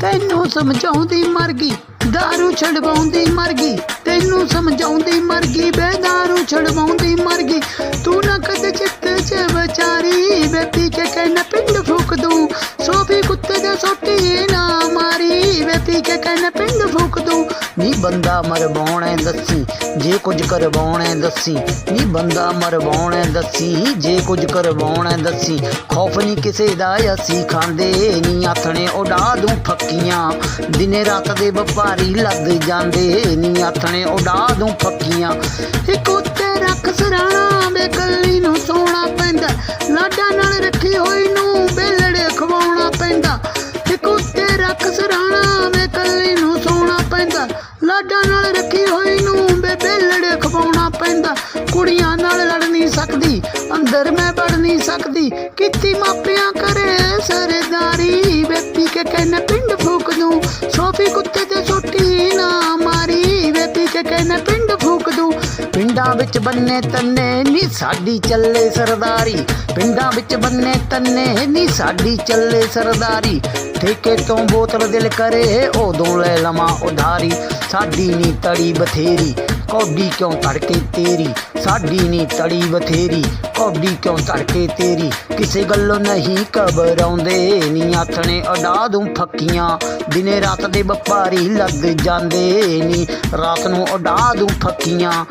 ਤੈਨੂੰ ਸਮਝਾਉਂਦੀ ਮਰ ਗਈ दारू ਛਡਵਾਉਂਦੀ ਮਰ ਗਈ ਤੈਨੂੰ ਸਮਝਾਉਂਦੀ ਮਰ ਗਈ ਬੇ दारू ਛਡਵਾਉਂਦੀ ਮਰ ਗਈ ਤੂੰ ਨਾ ਕਦੇ ਚਿੱਤ ਚ ਵਿਚਾਰੀ ਵੇ ਪੀ ਕੇ ਕਹਿਣਾ ਪਿੰਡ ਫੂਕ ਦੂੰ ਮਾਰੀ ਕੇ ਕਹਿਣਾ ਪਿੰਡ ਫੂਕ ਦੂੰ। ਨੀ ਬੰਦਾ ਮਰਵਾਉਣਾ ਦੱਸੀ, ਜੇ ਕੁਝ ਕਰਵਾਉਣਾ ਦੱਸੀ। ਨੀ ਬੰਦਾ ਮਰਵਾਉਣਾ ਦੱਸੀ, ਜੇ ਕੁਝ ਕਰਵਾਉਣਾ ਦੱਸੀ। ਖੌਫ ਨਹੀਂ ਕਿਸੇ ਦਾ, ਅਸੀਂ ਖਾਂਦੇ ਨੀ ਆਥਣੇ, ਉਡਾ ਦੂੰ ਫੱਕੀਆਂ। ਦਿਨੇ ਰਾਤ ਦੇ ਵਪਾਰੀ ਲੱਗ ਜਾਂਦੇ ਨੀ ਆਥਣੇ, ਉਡਾ ਦੂੰ ਫੱਕੀਆਂ। ਇੱਕ ਕੁੜੀਆਂ ਨਾਲ ਲੜ ਨਹੀਂ ਸਕਦੀ, ਅੰਦਰ ਮੈਂ ਵੜ ਨਹੀਂ ਸਕਦੀ। ਕੀਤੀ ਮਾਪਿਆਂ ਕਰੇ ਸਰਦਾਰੀ ਵੇ ਪੀ ਕੇ ਕਹਿੰਨੇ ਪਿੰਡਾਂ ਵਿੱਚ ਬੰਨੇ ਤੰਨੇ, ਨੀ ਸਾਡੀ ਚੱਲੇ ਸਰਦਾਰੀ। ਪਿੰਡਾਂ ਵਿੱਚ ਬੰਨੇ ਤੰਨੇ, ਨੀ ਸਾਡੀ ਚੱਲੇ ਸਰਦਾਰੀ। ਠੇਕੇ ਤੋਂ ਬੋਤਲ ਦਿਲ ਕਰੇ, ਉਦੋਂ ਲੈ ਲਵਾਂ ਉਧਾਰੀ। ਸਾਡੀ ਨੀ ਤੜੀ ਬਥੇਰੀ, ਕੌਡੀ ਕਿਉਂ ਤੜਕੇ ਤੇਰੀ? ਸਾਡੀ ਨੀ ਤੜੀ ਬਥੇਰੀ, ਕੌਡੀ ਕਿਉਂ ਤੜਕੇ ਤੇਰੀ? ਕਿਸੇ ਗੱਲੋਂ ਨਹੀਂ ਘਬਰਾਉਂਦੇ, ਨੀ ਆਥਣੇ ਉਡਾ ਦੂੰ ਫੱਕੀਆਂ। ਦਿਨੇ ਰਾਤ ਦੇ ਵਪਾਰੀ ਲੱਗ ਜਾਂਦੇ, ਨੀ ਰਾਤ ਨੂੰ ਉਡਾ ਦੂੰ ਫੱਕੀਆਂ।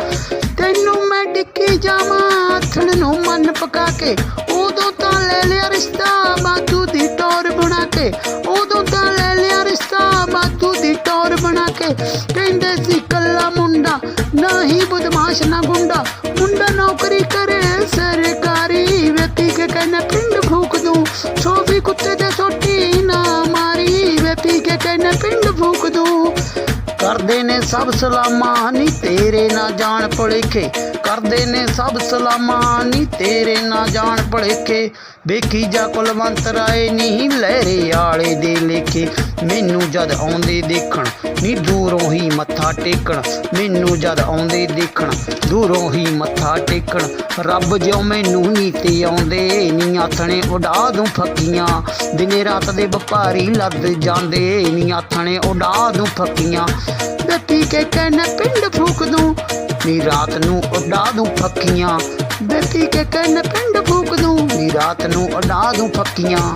ਤੈਨੂੰ ਮੈਂ ਡਿੱਕੀ ਜਾਵਾਂ, ਆਥਣ ਨੂੰ ਮਨ ਪਕਾ ਕੇ। ਉਦੋਂ ਤਾਂ ਲੈ ਲਿਆ ਰਿਸ਼ਤਾ ਬਾਤੂ ਦੀ ਟੌਰ ਬਣਾ ਕੇ। ਉਦੋਂ ਤਾਂ ਲੈ ਲਿਆ ਰਿਸ਼ਤਾ ਬਾਤੂ ਦੀ ਟੌਰ ਬਣਾ ਕੇ। ਕਹਿੰਦੇ ਸੀ ਕੱਲਾ ਮੁੰਡਾ, ਨਾ ਹੀ ਬਦਮਾਸ਼, ਨਾ ਗੁੰਡਾ। ਮੁੰਡਾ ਨੌਕਰੀ ਕਰੇ ਸਰਕਾਰੀ ਵੇਤੀ ਕੇ ਕਹਿੰਦਾ, ਪਿੰਡ ਫੂਕ ਦੂੰ, ਸੋਫੀ ਕੁੱਤੇ ਦੇ ਸੋਟੀ ਨਾ ਮਾਰੀ। ਵੇਤੀ ਕੇ ਕਹਿੰਦਾ, ਪਿੰਡ ਫੂਕ ਦੂੰ। ਕਰਦੇ ਨੇ ਸਭ ਸਲਾਮਾਂ ਨੀ ਤੇਰੇ ਨਾ ਜਾਣ ਭੁਲੇਖੇ। ਕਰਦੇ ਨੇ ਸਭ ਸਲਾਮਾਂ, ਨੀ ਤੇਰੇ ਨਾ ਜਾਣ ਭੁਲੇਖੇ। ਵੇਖੀ ਜਾ ਕੁਲਵੰਤ ਰਾਏ, ਨੀ ਲਹਿਰੇ ਆਲੇ ਦੇ ਲੇਖੇ। ਮੈਨੂੰ ਜਦ ਆਉਂਦੇ ਦੇਖਣ, ਨੀ ਦੂਰੋਂ ਹੀ ਮੱਥਾ ਟੇਕਣ। ਮੈਨੂੰ ਜਦ ਆਉਂਦੇ ਦੇਖਣ, ਦੂਰੋਂ ਹੀ ਮੱਥਾ ਟੇਕਣ। ਰੱਬ ਜਿਉ ਮੈਨੂੰ ਨੀ ਤੇ ਆਉਂਦੇ, ਨੀ ਆਥਣੇ ਉਡਾ ਦੂੰ ਫੱਕੀਆਂ। ਦਿਨੇ ਰਾਤ ਦੇ ਵਪਾਰੀ ਲੱਦ ਜਾਂਦੇ, ਨੀ ਆਥਣੇ ਉਡਾ ਦੂੰ ਫੱਕੀਆਂ। ਬੇਟੀ ਕੇ ਕਹਿਣਾ, ਪਿੰਡ ਫੂਕ ਦੂੰ ਨੀ ਰਾਤ ਨੂੰ ਉਡਾ ਦੂੰ ਫੱਕੀਆਂ। ਬੇਟੀ ਕੇ ਕਹਿਣਾ ਪਿੰਡ ਫੂਕ ਦੂੰ, ਨੀ ਰਾਤ ਨੂੰ ਉਡਾ ਦੂੰ ਫੱਕੀਆਂ।